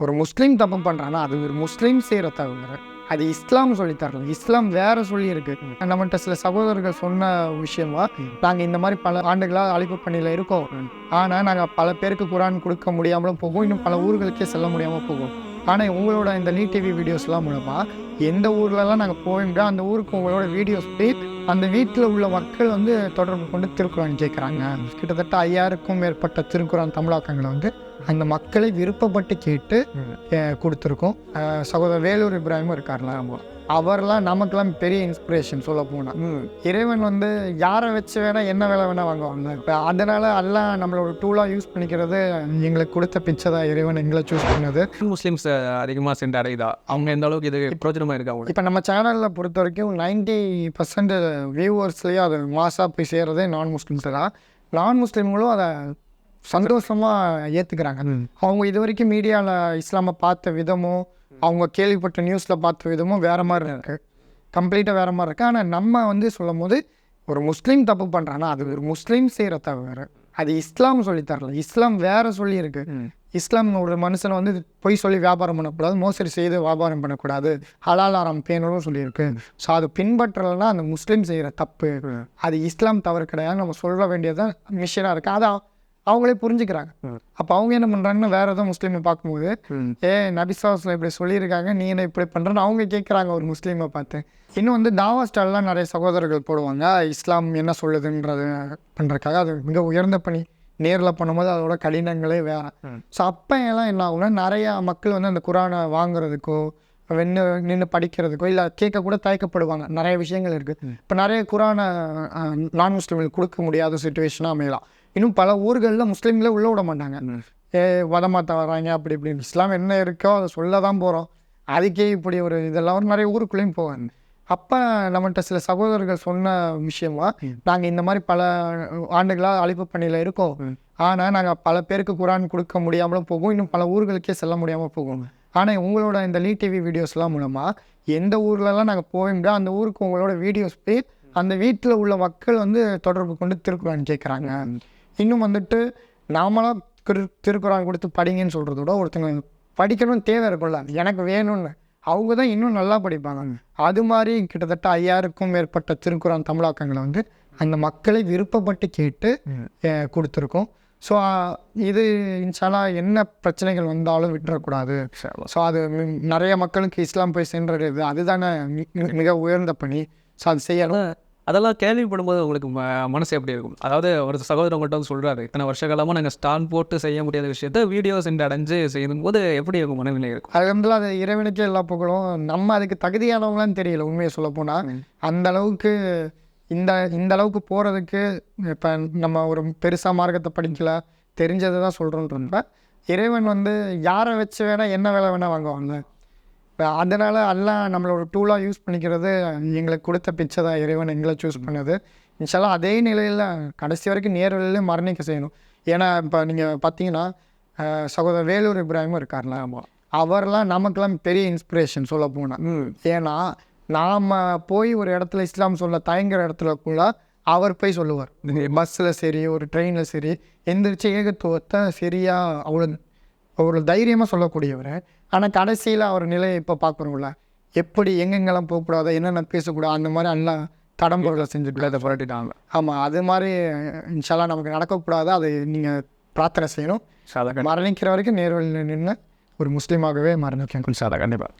ஒரு முஸ்லீம் தப்பு பண்ணுறான்னா அது ஒரு முஸ்லீம் செய்கிற தவிர அது இஸ்லாம் சொல்லி இஸ்லாம் வேற சொல்லி இருக்கு நம்மகிட்ட சில சகோதரர்கள் சொன்ன விஷயமா நாங்கள் இந்த மாதிரி பல ஆண்டுகளாக அழைப்பு பணியில் இருக்கோம். ஆனால் நாங்கள் பல பேருக்கு குரான் கொடுக்க முடியாமலும் போகும். இன்னும் பல ஊர்களுக்கே செல்ல முடியாமல் போகும். ஆனால் உங்களோட இந்த நீ டிவி வீடியோஸ்லாம் மூலமாக எந்த ஊர்லலாம் நாங்கள் போக முடியாது அந்த ஊருக்கு உங்களோட வீடியோஸ் போய் அந்த வீட்டில் உள்ள மக்கள் வந்து தொடர்பு கொண்டு திருக்குறான் கேட்குறாங்க கிட்டத்தட்ட ஐயாயிரக்கும் மேற்பட்ட திருக்குறான் தமிழாக்கங்களை வந்து அந்த மக்களை விருப்பப்பட்டு கேட்டு கொடுத்துருக்கோம். சகோதரர் வேலூர் இப்ராஹிமும் இருக்கார்ல அவர்லாம் நமக்கெல்லாம் பெரிய இன்ஸ்பிரேஷன் சொல்ல போனால் இறைவன் வந்து யாரை வச்சு வேணா என்ன வேலை வேணா வாங்குவாங்க இப்போ அதனால எல்லாம் நம்மளோட டூலாக யூஸ் பண்ணிக்கிறது எங்களுக்கு கொடுத்த பிச்சை தான் இறைவன் எங்களை சூஸ் பண்ணது. முஸ்லீம்ஸ் அதிகமாக சென்று அடையுதா அவங்க எந்த அளவுக்கு இது பிரோஜனமாக இருக்கா அவங்களுக்கு? இப்போ நம்ம சேனலில் பொறுத்த வரைக்கும் நைன்டி பர்சன்ட் வியூவர்ஸ்லேயே அது மாசாக போய் சேர்றதே நான் முஸ்லீம்ஸ் தான். நான் முஸ்லீம்களும் அதை சந்தோஷமாக ஏற்றுக்கிறாங்க அவங்க இது வரைக்கும் மீடியாவில் இஸ்லாமை பார்த்த விதமும் அவங்க கேள்விப்பட்ட நியூஸில் பார்த்த விதமும் வேறு மாதிரி இருக்கு. கம்ப்ளீட்டாக வேறு மாதிரி இருக்கு. ஆனால் நம்ம வந்து சொல்லும் போது ஒரு முஸ்லீம் தப்பு பண்ணுறான்னா அது ஒரு முஸ்லீம் செய்கிற தவிர அது இஸ்லாம் சொல்லி தரல. இஸ்லாம் வேற சொல்லி இருக்கு இஸ்லாம் ஒரு மனுஷனை வந்து பொய் சொல்லி வியாபாரம் பண்ணக்கூடாது மோசடி செய்து வியாபாரம் பண்ணக்கூடாது ஹலாலாரம் பேணணும் சொல்லியிருக்கு. ஸோ அது பின்பற்றலைன்னா அந்த முஸ்லீம் செய்கிற தப்பு. அது இஸ்லாம் தவறு கிடையாது. நம்ம சொல்ல வேண்டியதான் மிஷனாக இருக்குது அதை அவங்களே புரிஞ்சுக்கிறாங்க. அப்போ அவங்க என்ன பண்ணுறாங்கன்னா வேற ஏதோ முஸ்லீமை பார்க்கும்போது ஏ நபிசாஸ்ல இப்படி சொல்லியிருக்காங்க நீ என்ன இப்படி பண்ணுறன்னு அவங்க கேட்குறாங்க ஒரு முஸ்லீமை பார்த்து. இன்னும் வந்து தாவா ஸ்டால்லாம் நிறைய சகோதரர்கள் போடுவாங்க. இஸ்லாம் என்ன சொல்லுதுன்றது பண்ணுறதுக்காக அது மிக உயர்ந்த பணி. நேரில் பண்ணும்போது அதோட கடினங்களே வேறு. ஸோ அப்போ எல்லாம் என்ன ஆகும்னா நிறையா மக்கள் வந்து அந்த குரானை வாங்குறதுக்கோ வென்று நின்று படிக்கிறதுக்கோ இல்லை கேட்க கூட தயக்கப்படுவாங்க. நிறைய விஷயங்கள் இருக்குது இப்போ நிறைய குரானை நான் முஸ்லீம்களுக்கு கொடுக்க முடியாத சுச்சுவேஷனாக அமையலாம். இன்னும் பல ஊர்களில் முஸ்லீம்களே உள்ள விட மாட்டாங்க. ஏ வதமாத்த வராங்க அப்படி இப்படின்னு. இஸ்லாம் என்ன இருக்கோ அதை சொல்ல தான் போகிறோம் அதுக்கே இப்படி ஒரு இதெல்லாம் நிறைய ஊருக்குள்ளேயும் போவாங்க. அப்போ நம்மகிட்ட சில சகோதரர்கள் சொன்ன விஷயமா நாங்கள் இந்த மாதிரி பல ஆண்டுகளாக அழைப்பு பணியில் இருக்கோம். ஆனால் நாங்கள் பல பேருக்கு குரான் கொடுக்க முடியாமலும் போகும். இன்னும் பல ஊர்களுக்கே செல்ல முடியாமல் போகும். ஆனால் உங்களோட இந்த லீ டிவி வீடியோஸ்லாம் மூலமாக எந்த ஊர்லலாம் நாங்கள் முடியாது அந்த ஊருக்கு உங்களோட வீடியோஸ் போய் அந்த வீட்டில் உள்ள மக்கள் வந்து தொடர்பு கொண்டு திருக்குறான் கேட்குறாங்க இன்னும் வந்துட்டு நாமளாக திரு திருக்குறான் கொடுத்து படிங்கன்னு சொல்கிறத விட ஒருத்தங்க படிக்கணும்னு தேவை இருக்கும்ல. எனக்கு வேணும்னு. அவங்க தான் இன்னும் நல்லா படிப்பாங்க. அது மாதிரி கிட்டத்தட்ட ஐயாயிரக்கும் மேற்பட்ட திருக்குறான் தமிழாக்கங்களை வந்து அந்த மக்களை விருப்பப்பட்டு கேட்டு கொடுத்துருக்கோம். ஸோ இது இன்ஷாலா என்ன பிரச்சனைகள் வந்தாலும் விட்டுறக்கூடாது. ஸோ அது நிறைய மக்களுக்கு இஸ்லாம் போய் சென்றடையுது அதுதானே மிக உயர்ந்த பணி. ஸோ அது செய்யணும். அதெல்லாம் கேள்விப்படும்போது உங்களுக்கு ம மனசு எப்படி இருக்கும்? அதாவது ஒரு சகோதரர் உங்கள்கிட்ட வந்து சொல்கிறாரு இத்தனை வருஷ காலமாக நாங்கள் ஸ்டான் போட்டு செய்ய முடியாத விஷயத்த வீடியோ சென்று அடைஞ்சு செய்யும் போது எப்படி இருக்கும்? மனநிலை இருக்கும்? அது வந்து அது இறைவனுக்கே எல்லா புகழும். நம்ம அதுக்கு தகுதியானவங்களான்னு தெரியல உண்மையை சொல்ல போனால் அந்த அளவுக்கு இந்த இந்த அளவுக்கு போகிறதுக்கு இப்போ நம்ம ஒரு பெருசாக மார்க்கத்தை படிக்கல தெரிஞ்சதை தான் சொல்கிறோன்றப்ப இறைவன் வந்து யாரை வச்சு வேணால் என்ன வேலை வேணால் வாங்குவாங்க அதனால் எல்லாம் நம்மளோட டூலாக யூஸ் பண்ணிக்கிறது எங்களுக்கு கொடுத்த பிச்சை தான். இறைவன் எங்களை சூஸ் பண்ணது. இன்ஷால்லாம் அதே நிலையில் கடைசி வரைக்கும் நேரில் மரணிக்க செய்யணும். ஏன்னா இப்போ நீங்கள் பார்த்தீங்கன்னா சகோதரர் வேலூர் இப்ராஹிமும் இருக்கார்ல அவர்லாம் நமக்கெல்லாம் பெரிய இன்ஸ்பிரேஷன் சொல்ல போனால் ஏன்னா நாம் போய் ஒரு இடத்துல இஸ்லாம் சொல்ல தயங்குற இடத்துலக்குள்ள அவர் போய் சொல்லுவார். பஸ்ஸில் சரி ஒரு ட்ரெயினில் சரி எந்திரிச்சு ஏகத்துவத்தை சரியாக அவ்வளோ ஒரு தைரியமாக சொல்லக்கூடியவர். ஆனால் கடைசியில் அவர் நிலையை இப்போ பார்க்குறோம்ல எப்படி எங்கெங்கெல்லாம் போகக்கூடாது என்னென்ன பேசக்கூடாது அந்த மாதிரி எல்லாம் தடம்புகளை செஞ்சுட்டு அதை புரட்டிட்டாங்க. ஆமாம் அது மாதிரி இன்ஷால்லா நமக்கு நடக்கக்கூடாது அதை நீங்கள் பிரார்த்தனை செய்யணும். மரணிக்கிற வரைக்கும் நேர்வழியில் நின்று ஒரு முஸ்லீமாகவே மரணிக்கணும். சாதா கண்டிப்பாக